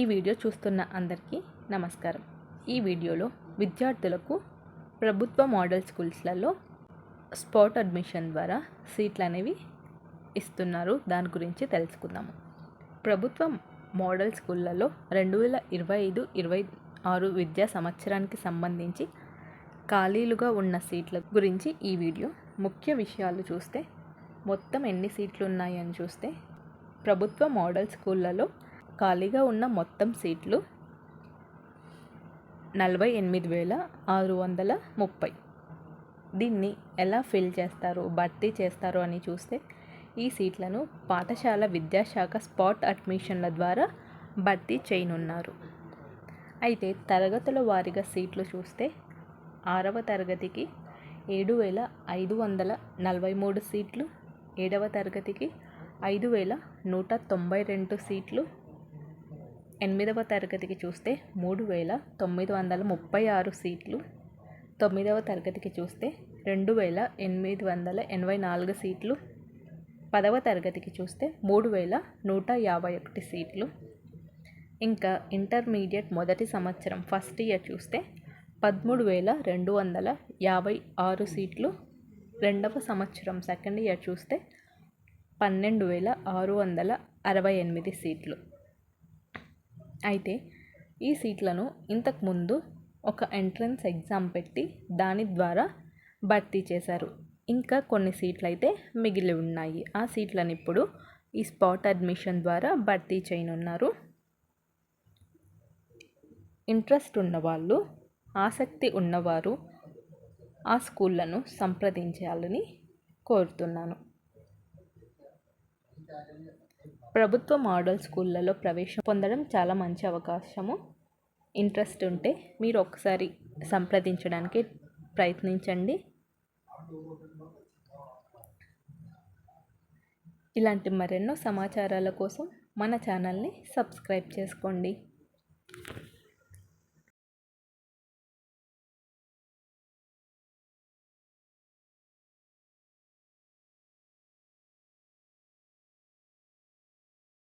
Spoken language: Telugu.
ఈ వీడియో చూస్తున్న అందరికీ నమస్కారం. ఈ వీడియోలో విద్యార్థులకు ప్రభుత్వ మోడల్ స్కూల్స్లలో స్పాట్ అడ్మిషన్ ద్వారా సీట్లు అనేవి ఇస్తున్నారు. దాని గురించి తెలుసుకుందాము. ప్రభుత్వ మోడల్ స్కూళ్ళలో రెండు వేల ఇరవై ఐదు ఇరవై ఆరు విద్యా సంవత్సరానికి సంబంధించి ఖాళీలుగా ఉన్న సీట్ల గురించి ఈ వీడియో ముఖ్య విషయాలు చూస్తే మొత్తం ఎన్ని సీట్లు ఉన్నాయని చూస్తే ప్రభుత్వ మోడల్ స్కూళ్ళలో ఖాళీగా ఉన్న మొత్తం సీట్లు నలభై ఎనిమిది వేల ఆరు వందల ముప్పై. దీన్ని ఎలా ఫిల్ చేస్తారు భర్తీ చేస్తారు అని చూస్తే ఈ సీట్లను పాఠశాల విద్యాశాఖ స్పాట్ అడ్మిషన్ల ద్వారా భర్తీ చేయనున్నారు. అయితే తరగతుల వారీగా సీట్లు చూస్తే ఆరవ తరగతికి ఏడు వేల ఐదు వందల నలభై మూడు సీట్లు ఏడవ తరగతికి ఐదు వేల నూట తొంభై రెండు సీట్లు ఎనిమిదవ తరగతికి చూస్తే మూడు వేల తొమ్మిది వందల ముప్పై ఆరు సీట్లు. తొమ్మిదవ తరగతికి చూస్తే రెండు వేల ఎనిమిది వందల ఎనభై నాలుగు సీట్లు. పదవ తరగతికి చూస్తే మూడు వేల నూట యాభై ఒకటి సీట్లు. ఇంకా ఇంటర్మీడియట్ మొదటి సంవత్సరం ఫస్ట్ ఇయర్ చూస్తే పదమూడు వేల రెండు వందల యాభై ఆరు సీట్లు. రెండవ సంవత్సరం సెకండ్ ఇయర్ చూస్తే పన్నెండు వేల ఆరు వందల అరవై ఎనిమిది సీట్లు. అయితే ఈ సీట్లను ఇంతకుముందు ఒక ఎంట్రన్స్ ఎగ్జామ్ పెట్టి దాని ద్వారా భర్తీ చేశారు. ఇంకా కొన్ని సీట్లు అయితే మిగిలి ఉన్నాయి. ఆ సీట్లను ఇప్పుడు ఈ స్పాట్ అడ్మిషన్ ద్వారా భర్తీ చేయనున్నారు. ఇంట్రెస్ట్ ఉన్నవాళ్ళు ఆసక్తి ఉన్నవారు ఆ స్కూళ్ళను సంప్రదించాలని కోరుతున్నాను. ప్రభుత్వ మోడల్ స్కూళ్ళలో ప్రవేశం పొందడం చాలా మంచి అవకాశము. ఇంట్రెస్ట్ ఉంటే మీరు ఒకసారి సంప్రదించడానికి ప్రయత్నించండి. ఇలాంటి మరెన్నో సమాచారాల కోసం మన ఛానల్ని సబ్స్క్రైబ్ చేసుకోండి.